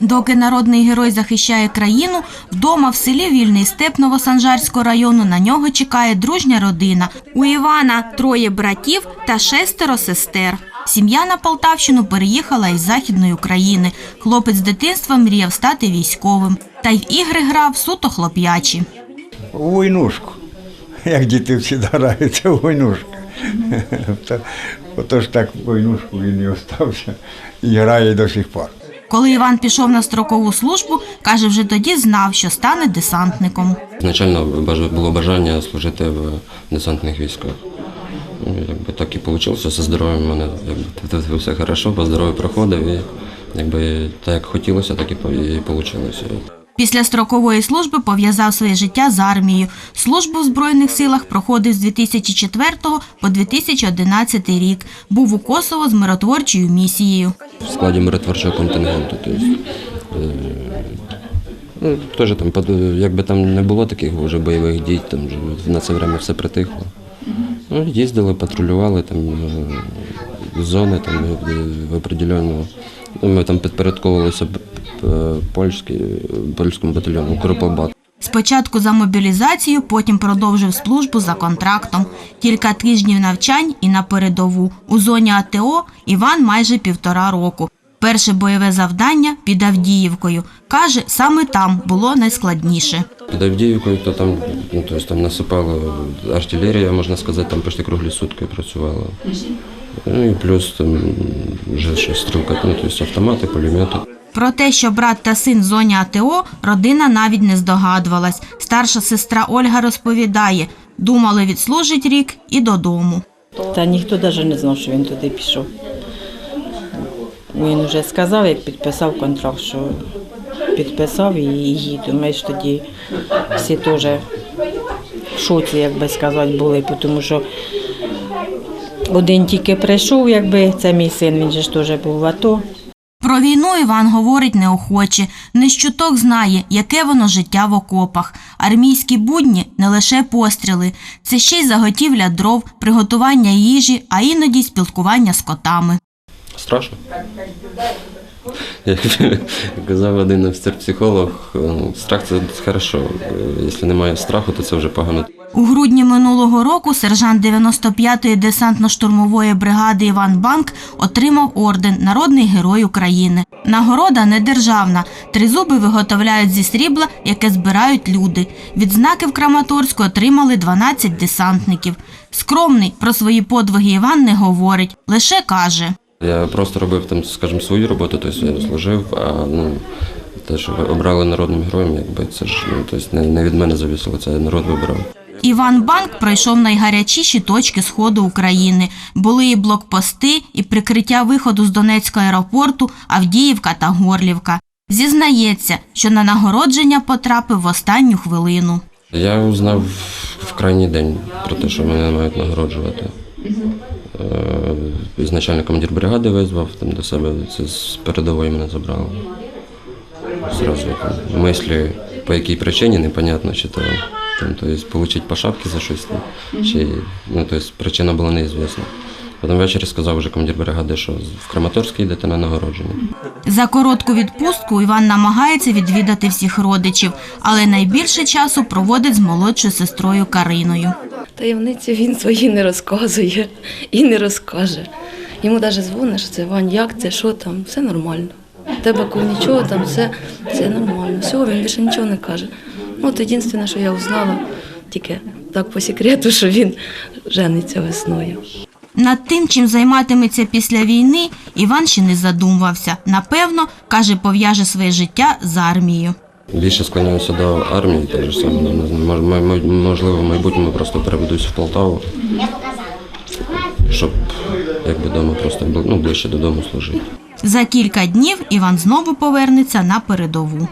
Доки народний герой захищає країну, вдома в селі Вільний Степ Новосанжарського району на нього чекає дружня родина. У Івана троє братів та шестеро сестер. Сім'я на Полтавщину переїхала із Західної України. Хлопець з дитинства мріяв стати військовим. Та й в ігри грав суто хлоп'ячі. У войнушку. Як діти всі граються у войнушку. Отож так войнушку він і остався і грає до сих пор. Коли Іван пішов на строкову службу, каже, вже тоді знав, що стане десантником. Изначально було бажання служити в десантних військах. Ну, якби так і вийшло, все здоров'ям мене якби, все хорошо, по здоров'ю проходив і якби так як хотілося, так і вийшло. Після строкової служби пов'язав своє життя з армією. Службу в Збройних силах проходив з 2004 по 2011 рік. Був у Косово з миротворчою місією. В складі миротворчого контингенту. Тобто, там, якби там не було таких вже бойових дій, там на це время все притихло. Ну, їздили, патрулювали там е, зони там, е, в определеному. Ну, ми там підпорядковувалися б- б- польському батальйону Укропобат. Спочатку за мобілізацію, потім продовжив службу за контрактом. Кілька тижнів навчань і на передову. У зоні АТО Іван майже півтора року. Перше бойове завдання під Авдіївкою. Каже, саме там було найскладніше. Під Авдіївкою, то там, ну, тобто, там насипала артилерія, можна сказати, там почти круглі сутки працювала. Ну і плюс там вже щось стрілка, ну, тобто автомати, пулемети. Про те, що брат та син в зоні АТО, родина навіть не здогадувалась. Старша сестра Ольга розповідає, думали відслужить рік і додому. Та ніхто навіть не знав, що він туди пішов. Він вже сказав, як підписав контракт, що підписав і їду. Ми ж тоді всі теж в шоці, як би сказати, були, тому що один тільки прийшов, якби це мій син, він же ж теж був в АТО. Про війну Іван говорить неохоче, не з чуток знає, яке воно життя в окопах. Армійські будні не лише постріли, це ще й заготівля дров, приготування їжі, а іноді спілкування з котами. Страшно. Як казав один офіцер-психолог, ну, страх це хорошо. Якщо немає страху, то це вже погано. У грудні минулого року сержант 95-ї десантно-штурмової бригади Іван Банк отримав орден Народний герой України. Нагорода не державна. Тризуби виготовляють зі срібла, яке збирають люди. Відзнаки в Краматорську отримали 12 десантників. Скромний про свої подвиги Іван не говорить, лише каже. Я просто робив там, скажімо, свою роботу, тобто я служив, а ну, те, що обрали народним героєм, якби це ж ну, тобто, не, від мене завісило, це народ вибрав. Іван Банк пройшов найгарячіші точки сходу України. Були і блокпости, і прикриття виходу з Донецького аеропорту, Авдіївка та Горлівка. Зізнається, що на нагородження потрапив в останню хвилину. Я узнав в крайній день про те, що мене мають нагороджувати. Е, Ізначально командир бригади визвав там до себе, це з передової мене забрали. Зразу мислі, по якій причині, непонятно, чи то там, то есть, получить по шапці за щось, там, чи ну, то есть, причина була неізвісна. Потім ввечері сказав вже командир бригади, що в Краматорськ йдете на нагородження. За коротку відпустку Іван намагається відвідати всіх родичів, але найбільше часу проводить з молодшою сестрою Кариною. Таємниці він свої не розказує і не розкаже. Йому навіть дзвониш, що це Вань, як це, що там, все нормально. У тебе коли нічого там, все, все нормально. Всього він більше нічого не каже. Ну, От єдине, що я узнала, тільки так по секрету, що він жениться весною. Над тим, чим займатиметься після війни, Іван ще не задумувався. Напевно, каже, пов'яже своє життя з армією. Більше склоняюся до армії, так же саме. Мо- можливо, в майбутньому просто переведусь в Полтаву, щоб якби вдома просто ну, ближче додому служити. За кілька днів Іван знову повернеться на передову.